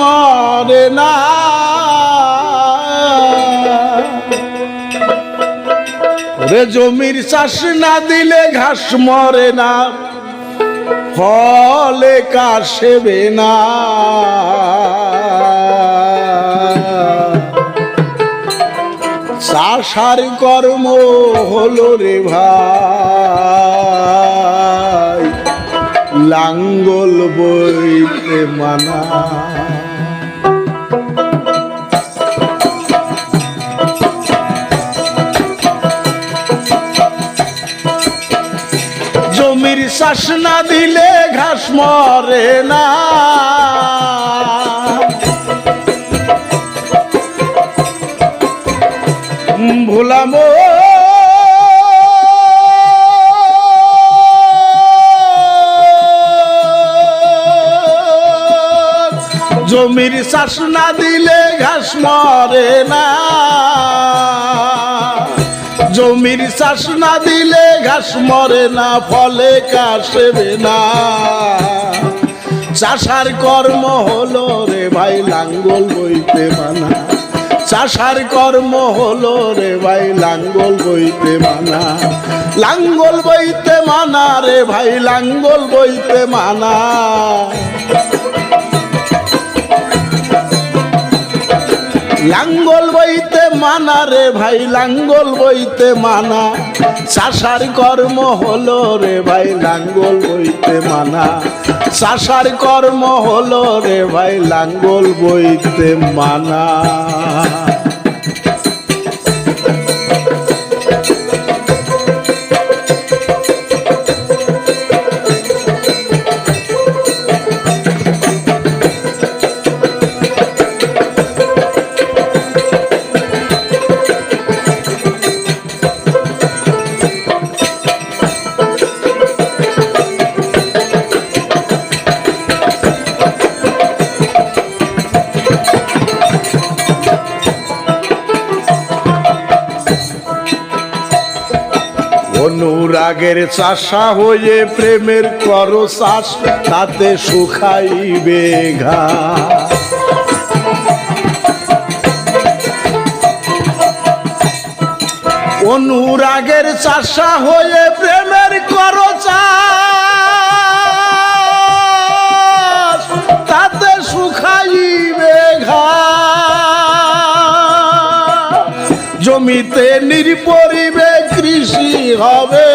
মরে না। রে জমির চাষ না দিলে ঘাস মরে না। ফলে কাশেবে না। চাষার কর্ম হলো রে ভাই, লাঙ্গল বইতে মানা। শ্বাস না দিলে ঘাস মরে না। ভোলাম জমির শ্বাস না দিলে ঘাস মরে না। জমির চাষ না দিলে ঘাস মরে না, ফলে কাশবে না। চাষার কর্ম হলো রে ভাই লাঙ্গল বইতে মানা। চাষার কর্ম হলো রে ভাই লাঙ্গল বইতে মানা। লাঙ্গল বইতে মানা রে ভাই, লাঙ্গল বইতে মানা। লাঙ্গল বইতে মানা রে ভাই, লাঙ্গল বইতে মানা। চাষার কর্ম হলো রে ভাই, লাঙ্গল বইতে মানা। চাষার কর্ম হলো রে ভাই, লাঙ্গল বইতে মানা। অনুরাগের চাষা হয়ে প্রেমের কর চাষ তাতে শুকাইবে ঘা। অনুরাগের চাষা হয়ে প্রেমের কর তাতে শুকাইবে ঘা। জমিতে নির্পরিবে কৃষি হবে।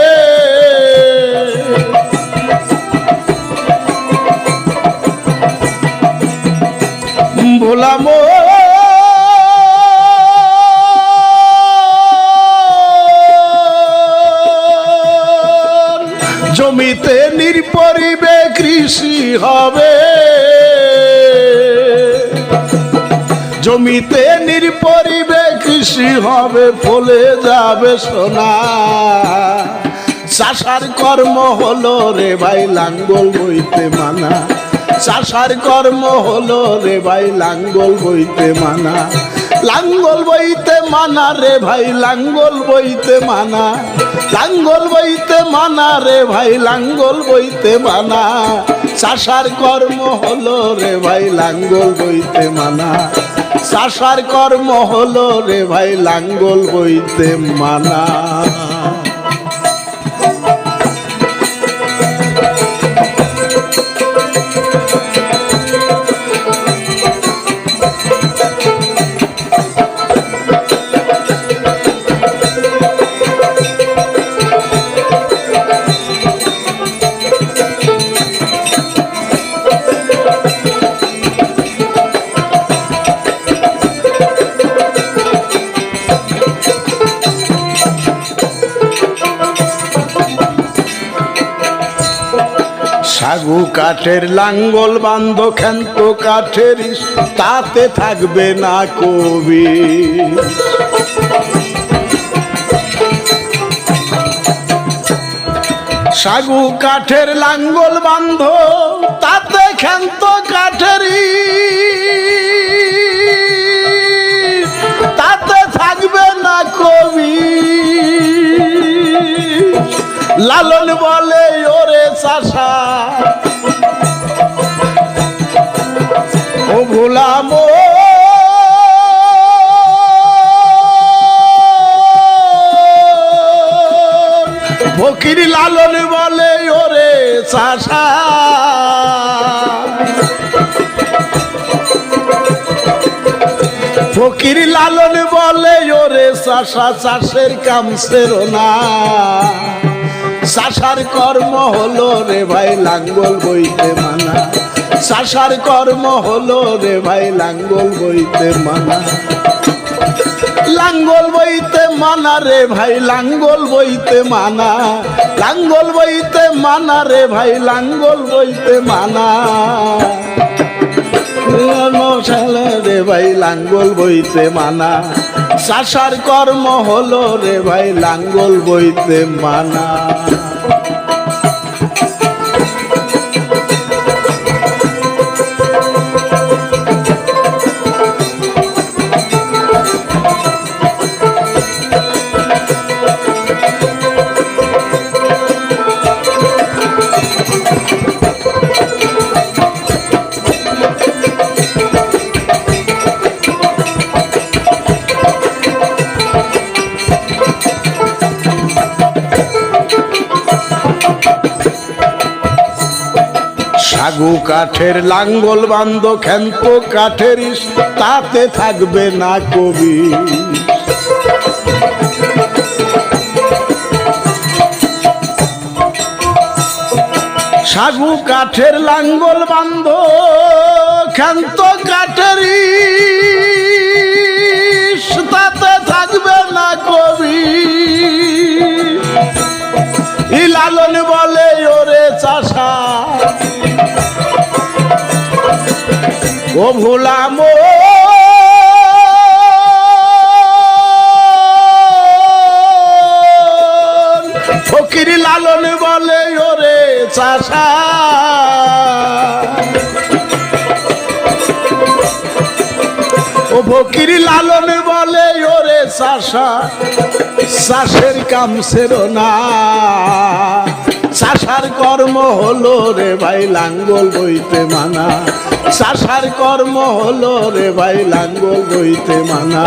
হবে। জমিতে নির্পরিবে কৃষি হবে, ফলে যাবে সোনা। চাষার কর্ম হলো রে ভাই লাঙ্গল বইতে মানা। চাষার কর্ম হলো রে ভাই লাঙ্গল বইতে মানা। লাঙ্গল বইতে মানা রে ভাই, লাঙ্গল বইতে মানা। লাঙ্গল বইতে মানা রে ভাই, লাঙ্গল বইতে মানা। চাষার কর্ম হলো রে ভাই লাঙ্গল বইতে মানা। চাষার কর্ম হলো রে ভাই লাঙ্গল বইতে মানা। লাগু কাঠের লাঙ্গল বান্ধ খ্যান্ত কাঠের তাতে থাকবে না কবি। সাগু কাঠের লাঙ্গল বান্ধ, তাতে খ্যান্ত কাঠেরই তাতে থাকবে না কবি। লালন বলে, ওরে চাষা। ও ভোলাম ফকির লালন বলে, ওরে চাষা। ফকির লালন বলে, ওরে চাষা, চাষের কাম সেরো না। চাষার কর্ম হলো রে ভাই লাঙ্গল বইতে মানা। চাষার কর্ম হলো রে ভাই লাঙ্গল বইতে মানা। লাঙ্গল বইতে মানা রে ভাই, লাঙ্গল বইতে মানা। লাঙ্গল বইতে মানা রে ভাই, লাঙ্গল বইতে মানা। রে ভাই, লাঙ্গল বইতে মানা। চাষার কর্ম হলো রে ভাই লাঙ্গল বইতে মানা। সাগু কাঠের লাঙ্গল বান্ধ, ক্ষান্ত কাঠের তাতে থাকবে না কবি। সাগু কাঠের লাঙ্গল বান্ধ, ক্ষান্ত কাঠের তাতে থাকবে না কবি। লালন বলে, ওরে চাষা ও ভোলাম ফকির লালন বলে, ওরে চাষা। ও ফকির লালন বলে, ওরে চাষা, চাষের কাম সেরো না। চাষার কর্ম হলো রে ভাই, লাঙ্গল বইতে মানা। চাষার কর্ম হলো রে ভাই, লাঙ্গল বইতে মানা।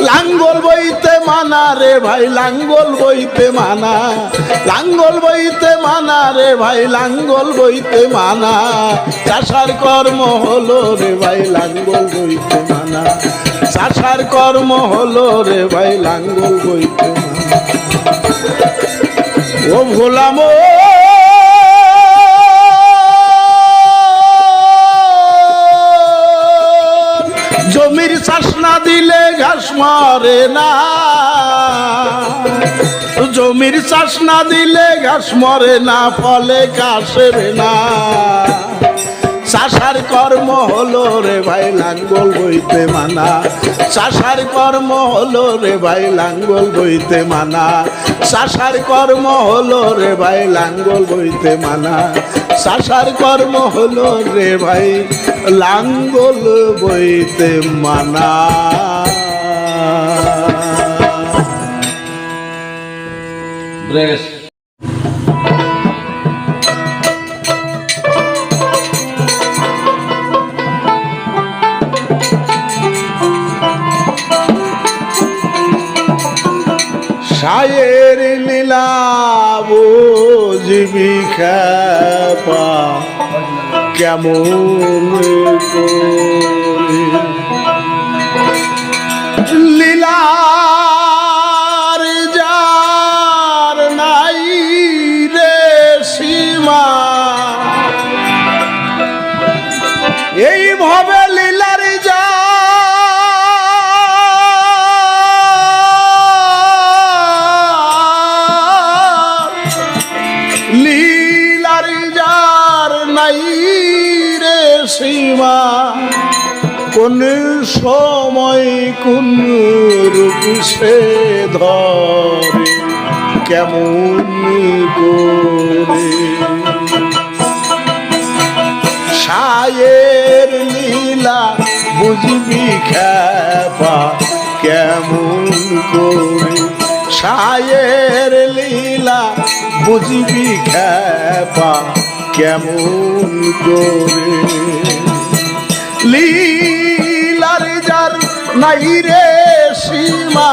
লাঙ্গল বইতে মানা রে ভাই, লাঙ্গল বইতে মানা। লাঙ্গল বইতে মানা রে ভাই, লাঙ্গল বইতে মানা। চাষার কর্ম হলো রে ভাই, লাঙ্গল বইতে মানা। চাষার কর্ম হলো রে ভাই, লাঙ্গল বইতে মানা। ও ভোলাম মরে না। জমির চাষ না দিলে ঘাস মরে না, ফলে কাশের না। চাষার কর্ম হলো রে ভাই, লাঙ্গল বইতে মানা। চাষার কর্ম হলো রে ভাই, লাঙ্গল বইতে মানা। চাষার কর্ম হলো রে ভাই, লাঙ্গল বইতে মানা। চাষার কর্ম হলো রে ভাই, লাঙ্গল বইতে মানা। ব্রেস সায়ের লীলা বুঝবি খেপা কেমন সীমা, কোন সময় কোন রূপ ধরে, কেমন করে? সায়ের লীলা বুঝবি খেপা, কেমন করে? সায়ের লীলা বুঝবি খ্যাপা কেমন করে? লীলার যার নাই রে সীমা।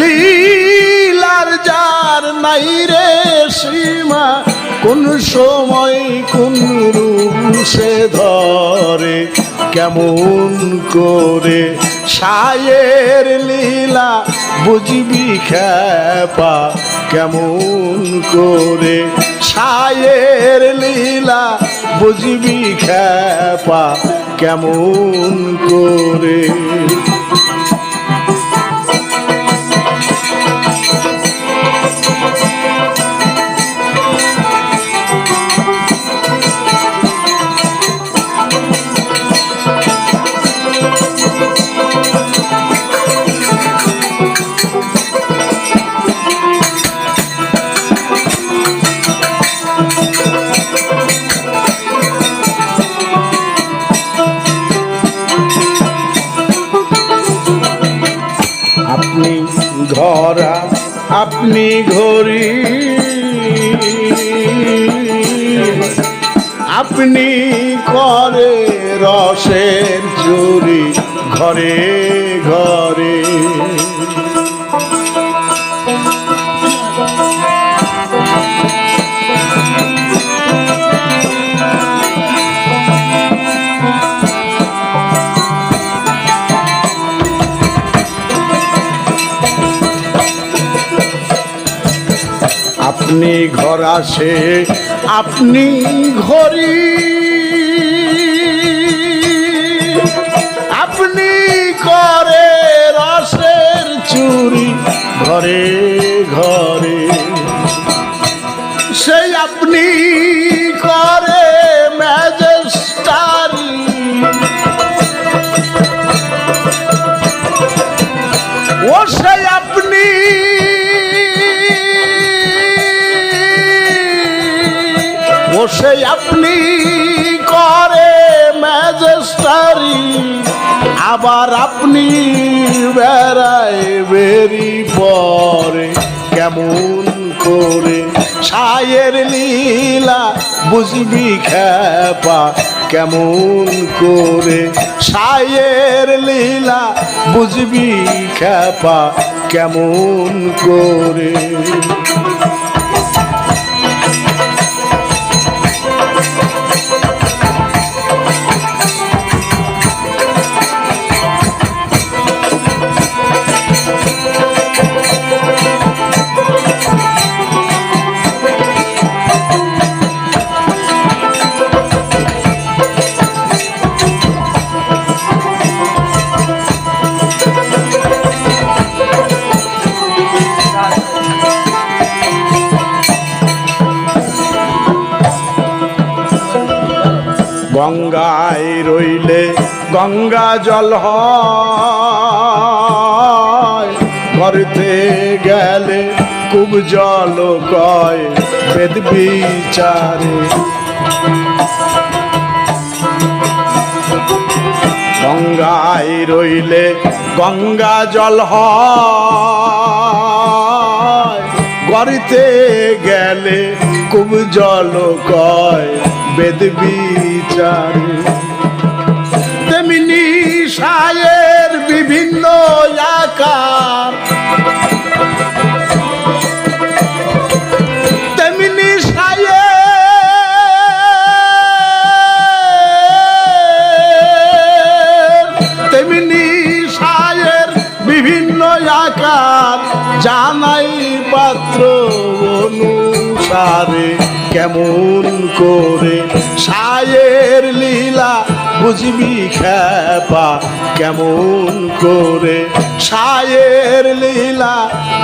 লীলার যার নাই রে সীমা, কোন সময় কোন রূপ সে ধরে? কেমন করে সায়ের লীলা বুঝবি খেপা কেমন করে সায়ের লীলা বুঝবি খেপা কেমন করে আপনি ধরা আপনি ঘড়ি। আপনি করে রসের চুরি ঘরে ঘরে। আপনি ঘর আসে আপনি ঘরে আপনি করে সেই আপনি করে ম্যাজেস্টারি, আবার আপনি বেড়ায় বেরি পরে। কেমন করে সায়ের লীলা বুঝবি খ্যাপা কেমন করে সায়ের লীলা বুঝবি খ্যাপা কেমন করে গঙ্গা জল করতে গেলে খুব জল কয় বেদ বিচারে। গঙ্গায় রইলে গঙ্গা জল গড়িতে গেলে খুব জল কয় বেদ বিচারে। বিভিন্ন আকার তেমনি তেমনি সায়ের বিভিন্ন আকার জানাই পাত্র অনুসারে কেমন করে সায়ের লীলা বুঝবি খেপা কেমন করে? সায়ের লীলা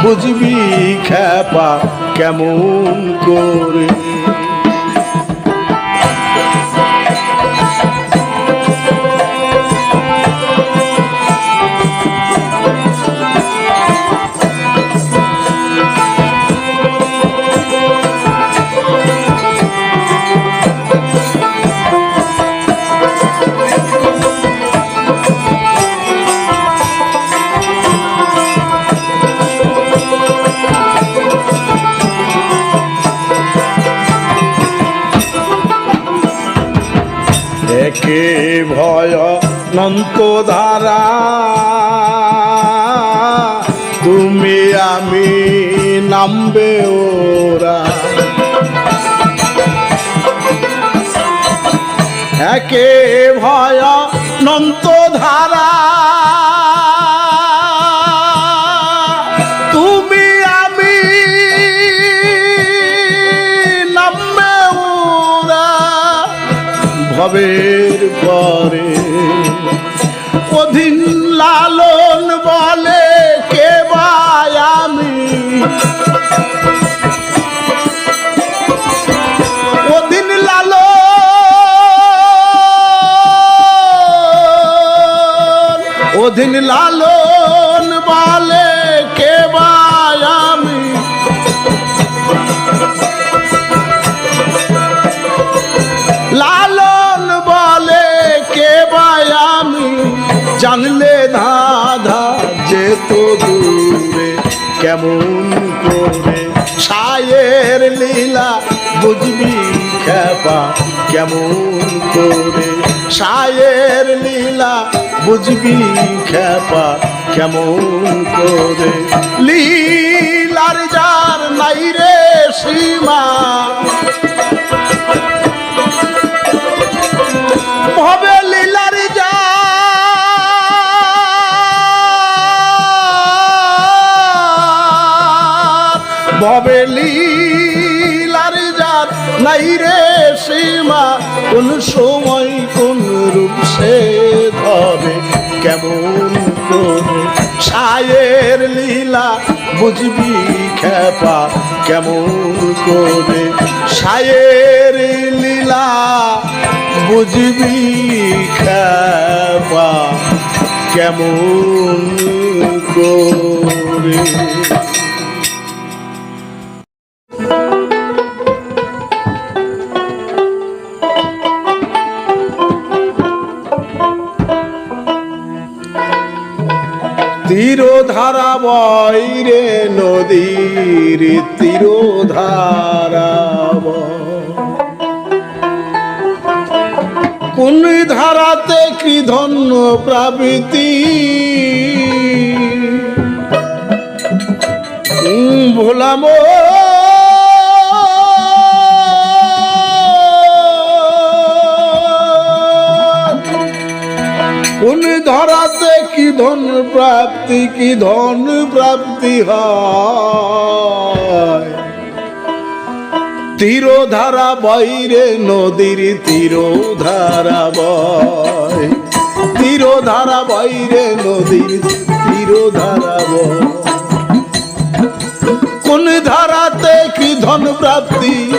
বুঝবি খেপা কেমন করে? ভয় নন্ত ধারা। তুমি আমি নামবে ওরা। একে ভয় নন্ত ধারা। পরে অধীন লালন বলে কে আমি? অধীন লালন অধীন লালন কেমন করে সায়ের লীলা বুঝবি খেপা কেমন করে সায়ের লীলা বুঝবি খেপা কেমন করে লীলার যার নাই রে সীমা। ভবে লীলার ভবে লীলার যার নাই রে সীমা, কোন সময় কোন রূপ সে ধরে, কেমন করে সায়ের লীলা বুঝবি খেপা, কেমন করে সায়ের লীলা বুঝবি খেপা, কেমন করে তীরধারা বৈরে নদীর তীরধারা। কোন ধারাতে কি ধন্য প্রাবৃতি ভোলাম কোন ধরাতে কি ধন প্রাপ্তি, কি ধন প্রাপ্তি হয়? তীরধারা বৈরে নদীর তীরধারা বয়। তীরধারা বৈরে নদীর তীরধারা বয়। কোন ধারাতে কি ধন প্রাপ্তি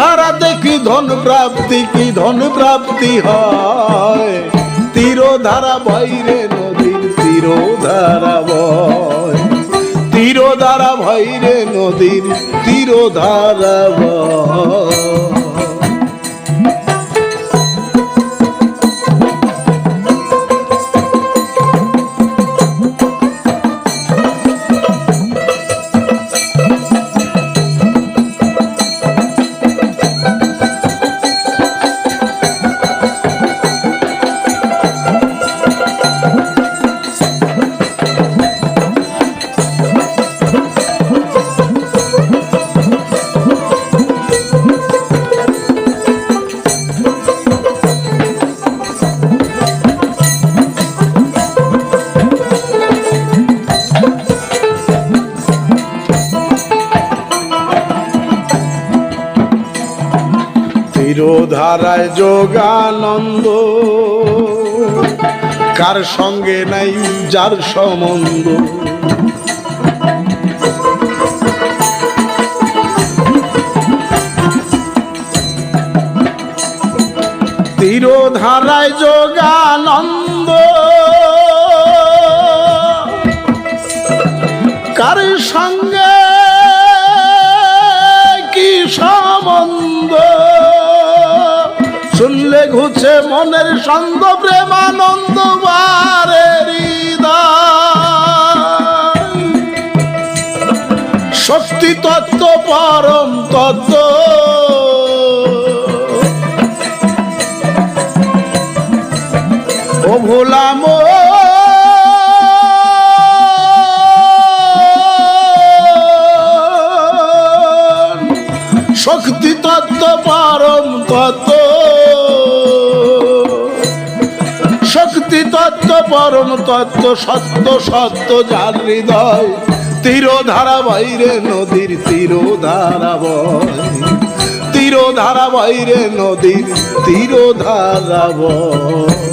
ধারাতে দেখি ধন প্রাপ্তি, কি ধন প্রাপ্তি হয়? তীরধারা ভাইরে নদীর তীরধারা বয়। তীরধারা ভৈরে নদীর তীরধারা বয়। তীরধারায় যোগানন্দ। কার সঙ্গে নাই যার সম্বন্ধ? তীরধারায় যোগানন্দ মনের সন্দ প্রেমানন্দ বারে শক্তি তত্ত্ব পরম তত্ত্ব। ও ভোলাম পরম তত্ত্ব, সত্য সত্য যার হৃদয় তীর ধারা বাইরে নদীর তীর ধারা বয়। তীরধারা বাইরে নদীর তীর ধারা বয়।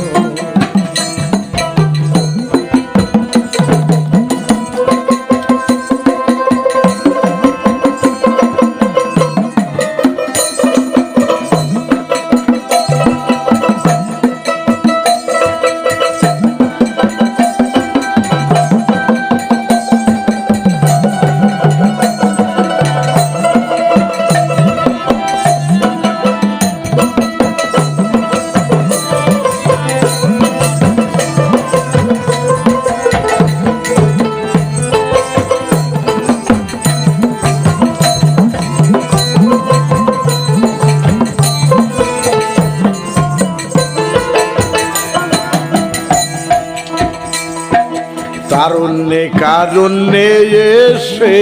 কারুণ্যে এসে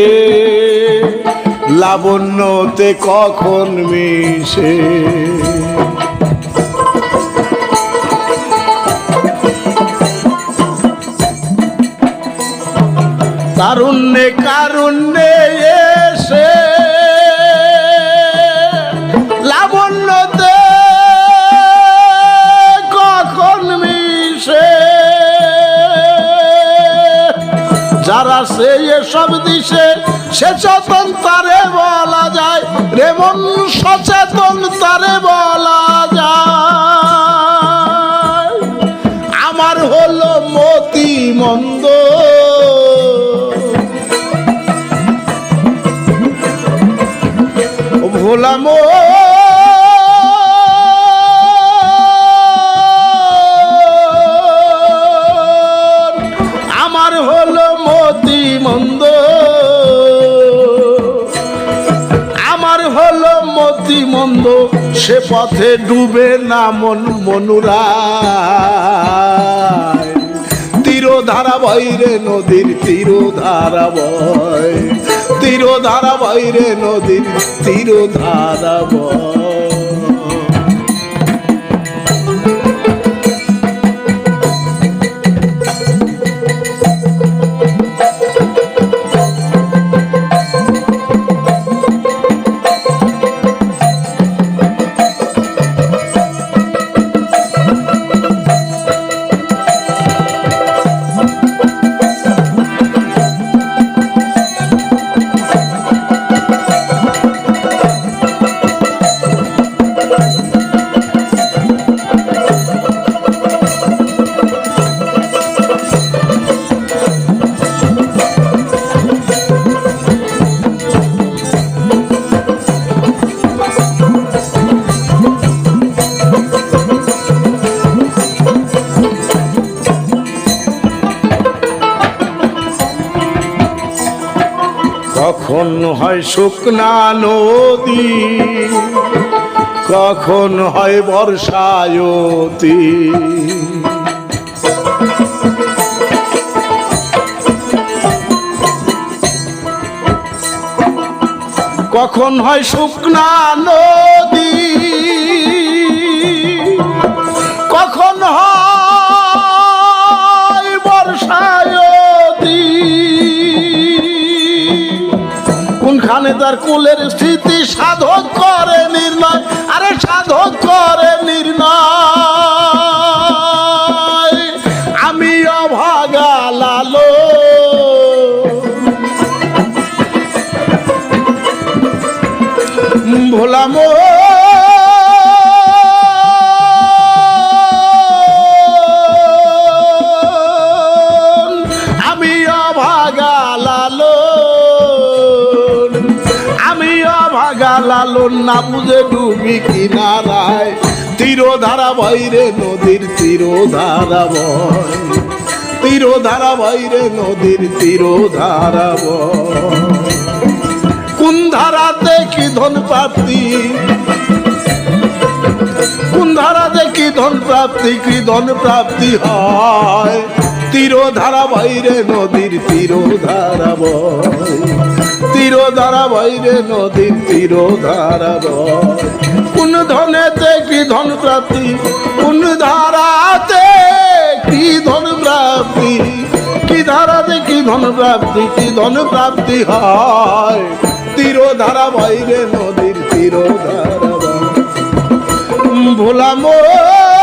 লাবণ্যতে কখন মিশে? তারুণ্যে কারুণ্যে এসে যারা সে এসব দিশে সচেতন তারে বলা যায় রেমন সচেতন তারে বলা যায়। আমার হলো মতি মন্দ। ভোলাম আমার মতি মন্দ, সে পথে ডুবে না মন মনুরা তীর ধারা বাইরে নদীর তীর ধারা বয় তীর ধারা বাইরে নদীর তীর ধারা বয় শুকনা নদী কখন হয় বর্ষায়তী কখন হয় শুকনা নদী। কোনখানে তার কুলের স্থিতি সাধক করে নির্ণয়। আরে সাধক করে নির্ণয়। আমি অভাগা লালো ভোলা আমি লালন না বুঝে ডুবি কিনারায়। তীর ধারা বাইরে নদীর তীর ধারা বয় তীর ধারা বাইরে নদীর তীর ধারা বয় কোন ধারাতে কি ধন প্রাপ্তি? কোন ধারাতে কি ধন প্রাপ্তি? কি ধন প্রাপ্তি হয়? তীর ধারা বাইরে নদীর তীর ধারা বয় তীর ধারা বাইরে নদীর তীর ধারা বয় কোন ধনেতে কি ধন প্রাপ্তি? কোন ধারাতে কি ধন প্রাপ্তি? কি ধারাতে কি ধন প্রাপ্তি? কি ধন প্রাপ্তি হয়? তীর ধারা বাইরে নদীর তীর ধারা ভোলা মোর